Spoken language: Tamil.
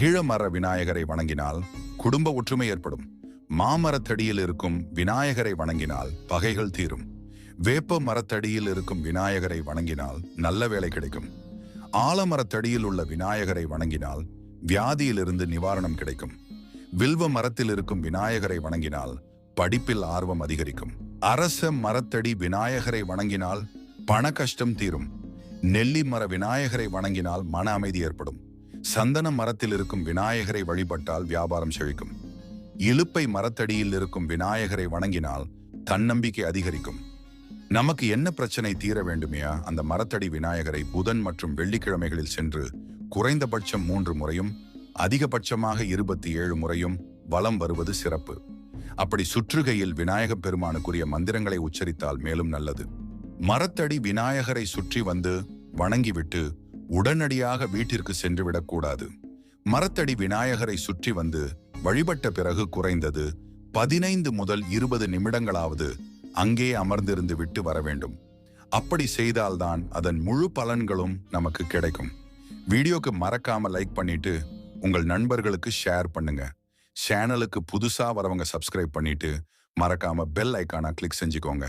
கீழமர விநாயகரை வணங்கினால் குடும்ப ஒற்றுமை ஏற்படும். மாமரத்தடியில் இருக்கும் விநாயகரை வணங்கினால் பகைகள் தீரும். வேப்ப மரத்தடியில் இருக்கும் விநாயகரை வணங்கினால் நல்ல வேலை கிடைக்கும். ஆலமரத்தடியில் உள்ள விநாயகரை வணங்கினால் வியாதியிலிருந்து நிவாரணம் கிடைக்கும். வில்வ மரத்தில் இருக்கும் விநாயகரை வணங்கினால் படிப்பில் ஆர்வம் அதிகரிக்கும். அரச மரத்தடி விநாயகரை வணங்கினால் பண கஷ்டம் தீரும். நெல்லி மர விநாயகரை வணங்கினால் மன அமைதி ஏற்படும். சந்தன மரத்தில் இருக்கும் விநாயகரை வழிபட்டால் வியாபாரம் செழிக்கும். இலுப்பை மரத்தடியில் இருக்கும் விநாயகரை வணங்கினால் தன்னம்பிக்கை அதிகரிக்கும். நமக்கு என்ன பிரச்சனை தீர வேண்டுமையா? அந்த மரத்தடி விநாயகரை புதன் மற்றும் வெள்ளிக்கிழமைகளில் சென்று குறைந்தபட்சம் மூன்று முறையும் அதிகபட்சமாக இருபத்தி ஏழு முறையும் வலம் வருவது சிறப்பு. அப்படி சுற்றுகையில் விநாயகப் பெருமானுக்குரிய மந்திரங்களை உச்சரித்தால் மேலும் நல்லது. மரத்தடி விநாயகரை சுற்றி வந்து வணங்கிவிட்டு உடனடியாக வீட்டிற்கு சென்று விடக்கூடாது மரத்தடி விநாயகரை சுற்றி வந்து வழிபட்ட பிறகு குறைந்தது பதினைந்து முதல் இருபது நிமிடங்களாவது அங்கே அமர்ந்திருந்து விட்டு வர வேண்டும். அப்படி செய்தால்தான் அதன் முழு பலன்களும் நமக்கு கிடைக்கும். வீடியோக்கு மறக்காம லைக் பண்ணிட்டு உங்கள் நண்பர்களுக்கு ஷேர் பண்ணுங்க. சேனலுக்கு புதுசா வரவங்க சப்ஸ்கிரைப் பண்ணிட்டு மறக்காம பெல் ஐக்கானா கிளிக் செஞ்சுக்கோங்க.